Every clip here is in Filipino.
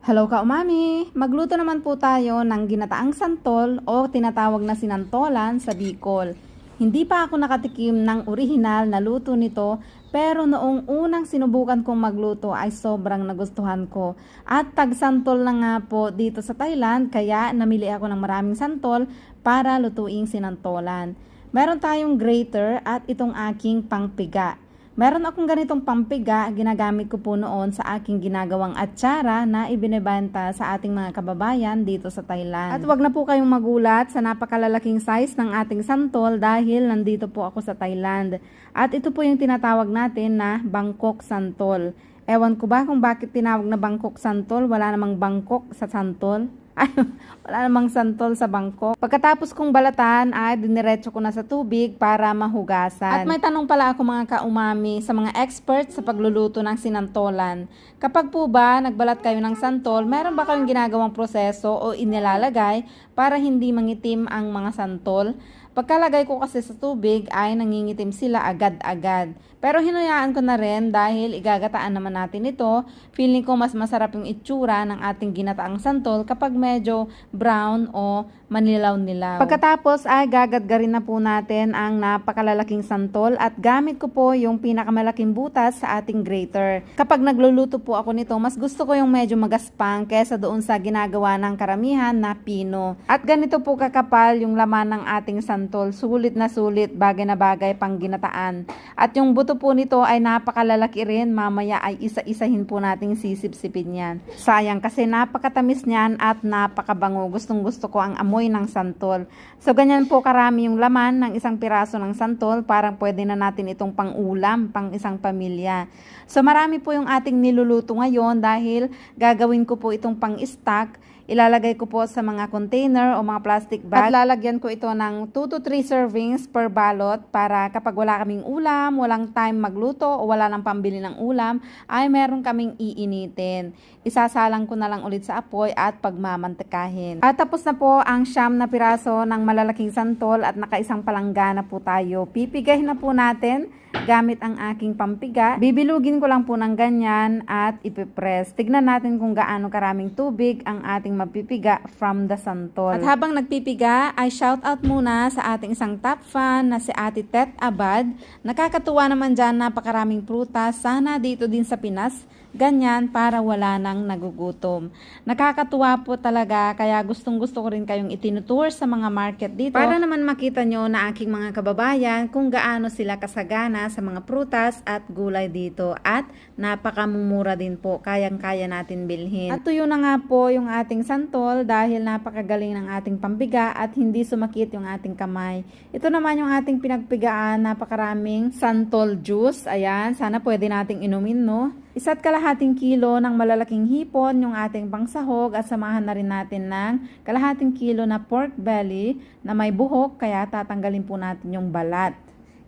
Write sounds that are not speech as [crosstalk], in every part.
Hello ka umami! Magluto naman po tayo ng ginataang santol o tinatawag na sinantolan sa Bicol. Hindi pa ako nakatikim ng orihinal na luto nito pero noong unang sinubukan kong magluto ay sobrang nagustuhan ko. At tagsantol na nga po dito sa Thailand kaya namili ako ng maraming santol para lutuing sinantolan. Meron tayong grater at itong aking pangpiga. Meron akong ganitong pampiga, ginagamit ko po noon sa aking ginagawang atsara na ibinebenta sa ating mga kababayan dito sa Thailand. At wag na po kayong magulat sa napakalalaking size ng ating santol dahil nandito po ako sa Thailand. At ito po yung tinatawag natin na Bangkok Santol. Ewan ko ba kung bakit tinawag na Bangkok Santol, wala namang Bangkok sa Santol. Ay, [laughs] wala namang santol sa bangkok. Pagkatapos kong balatan ay diniretso ko na sa tubig para mahugasan. At may tanong pala ako mga kaumami sa mga experts sa pagluluto ng sinantolan. Kapag po ba nagbalat kayo ng santol, meron ba kayong ginagawang proseso o inilalagay para hindi mangitim ang mga santol? Pagkalagay ko kasi sa tubig ay nangingitim sila agad-agad. Pero hinayaan ko na rin dahil igagataan naman natin ito. Feeling ko mas masarap yung itsura ng ating ginataang santol kapag medyo brown o manilaw-nilaw. Pagkatapos ay gagadgarin na po natin ang napakalalaking santol at gamit ko po yung pinakamalaking butas sa ating grater. Kapag nagluluto po ako nito, mas gusto ko yung medyo magaspang kesa doon sa ginagawa ng karamihan na pino. At ganito po kakapal yung laman ng ating santol. Sulit na sulit, bagay na bagay pang ginataan. At yung buto po nito ay napakalalaki rin. Mamaya ay isa-isahin po nating sisip-sipin yan. Sayang kasi napakatamis niyan at napakabango. Gustong gusto ko ang amoy ng santol. So ganyan po karami yung laman ng isang piraso ng santol. Parang pwede na natin itong pang-ulam, pang isang pamilya. So marami po yung ating niluluto ngayon dahil gagawin ko po itong pang-stock Ilalagay ko po sa mga container o mga plastic bag. At lalagyan ko ito ng 2 to 3 servings per balot para kapag wala kaming ulam, walang time magluto o wala nang pambili ng ulam, ay meron kaming iinitin. Isasalang ko na lang ulit sa apoy at pagmamantikahin. At tapos na po ang siyam na piraso ng malalaking santol at nakaisang palanggana po tayo. Pipigahin na po natin gamit ang aking pampiga. Bibilugin ko lang po ng ganyan at ipipress. Tignan natin kung gaano karaming tubig ang ating mapipiga from the santol. At habang nagpipiga, ay shout out muna sa ating isang top fan na si Ate Tet Abad. Nakakatuwa naman dyan napakaraming prutas. Sana dito din sa Pinas ganyan para wala nang nagugutom. Nakakatuwa po talaga kaya gustong gusto ko rin kayong itinutour sa mga market dito para naman makita nyo na aking mga kababayan kung gaano sila kasagana sa mga prutas at gulay dito at napakamumura din po kayang-kaya natin bilhin. At tuyo na nga po yung ating santol dahil napakagaling ng ating pambiga at hindi sumakit yung ating kamay. Ito naman yung ating pinagpigaan, napakaraming santol juice. Ayan, sana pwede nating inumin no. Isa't kalahating kilo ng malalaking hipon yung ating pangsahog at samahan na rin natin ng kalahating kilo na pork belly na may buhok kaya tatanggalin po natin yung balat.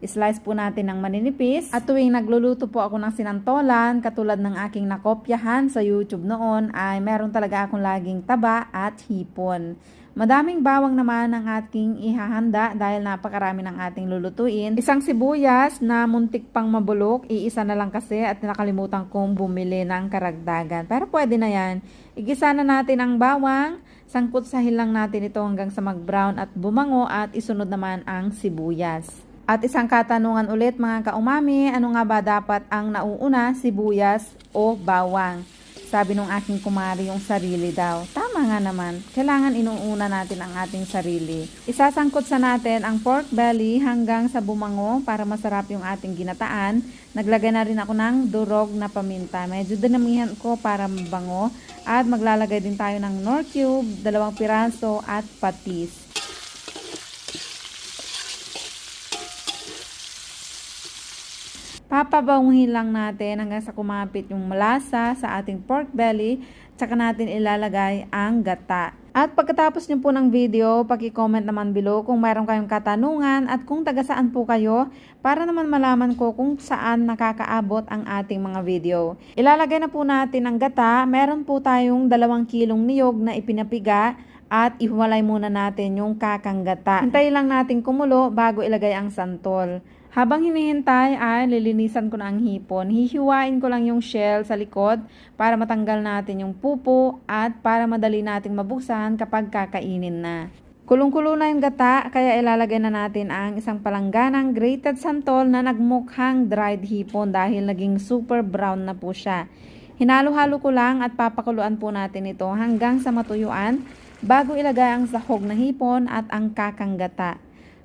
Slice po natin ng maninipis. At tuwing nagluluto po ako ng sinantolan, katulad ng aking nakopyahan sa YouTube noon, ay meron talaga akong laging taba at hipon. Madaming bawang naman ang ating ihahanda dahil napakarami ng ating lulutuin. Isang sibuyas na muntik pang mabulok, iisa na lang kasi at nakalimutan kong bumili ng karagdagan. Pero pwede na yan. Igisa na natin ang bawang, sangkot sahin lang natin ito hanggang sa mag-brown at bumango at isunod naman ang sibuyas. At isang katanungan ulit mga kaumami, ano nga ba dapat ang nauuna, sibuyas o bawang? Sabi nung aking kumari yung sarili daw. Tama nga naman. Kailangan inuuna natin ang ating sarili. Isasangkot sa natin ang pork belly hanggang sa bumango para masarap yung ating ginataan. Naglagay na rin ako ng durog na paminta. Medyo dinamihan ko para mabango. At maglalagay din tayo ng nor cube, dalawang piraso at patis. Papabanguhin lang natin hanggang sa kumapit yung malasa sa ating pork belly. Tsaka natin ilalagay ang gata. At pagkatapos nyo po ng video, paki-comment naman below kung mayroon kayong katanungan at kung taga saan po kayo para naman malaman ko kung saan nakakaabot ang ating mga video. Ilalagay na po natin ang gata. Meron po tayong dalawang kilong niyog na ipinapiga at ihuwalay muna natin yung kakang gata. Hintayin lang natin kumulo bago ilagay ang santol. Habang hinihintay ay lilinisan ko na ang hipon. Hihiwain ko lang yung shell sa likod para matanggal natin yung pupo at para madali nating mabuksan kapag kakainin na. Kulong-kulo na yung gata kaya ilalagay na natin ang isang palangganang grated santol na nagmukhang dried hipon dahil naging super brown na po siya. Hinalo-halo ko lang at papakuluan po natin ito hanggang sa matuyuan bago ilagay ang sahog na hipon at ang kakang gata.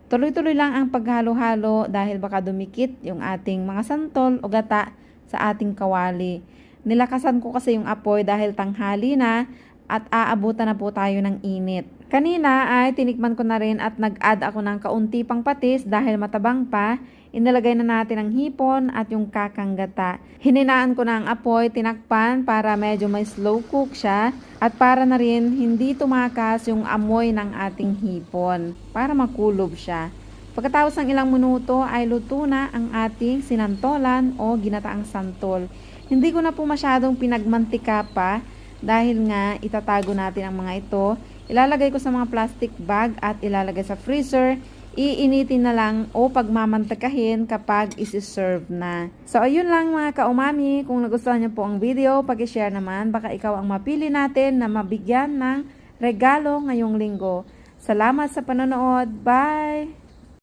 Tuloy-tuloy lang ang paghalo-halo dahil baka dumikit yung ating mga santol o gata sa ating kawali. Nilakasan ko kasi yung apoy dahil tanghali na at aabutan na po tayo ng init. Kanina ay tinikman ko na rin at nag-add ako ng kaunti pang patis dahil matabang pa. Inilagay na natin ang hipon at yung kakang gata. Hininaan ko na ang apoy, tinakpan para medyo may slow cook siya at para na rin hindi tumakas yung amoy ng ating hipon para makulob siya. Pagkatapos ng ilang minuto ay luto na ang ating sinantolan o ginataang santol. Hindi ko na po masyadong pinagmantika pa dahil nga itatago natin ang mga ito. Ilalagay ko sa mga plastic bag at ilalagay sa freezer. Iinitin na lang o pagmamantakahin kapag isi-serve na. So ayun lang mga kaumami. Kung nagustuhan niyo po ang video, pag-share naman. Baka ikaw ang mapili natin na mabigyan ng regalo ngayong linggo. Salamat sa panonood. Bye!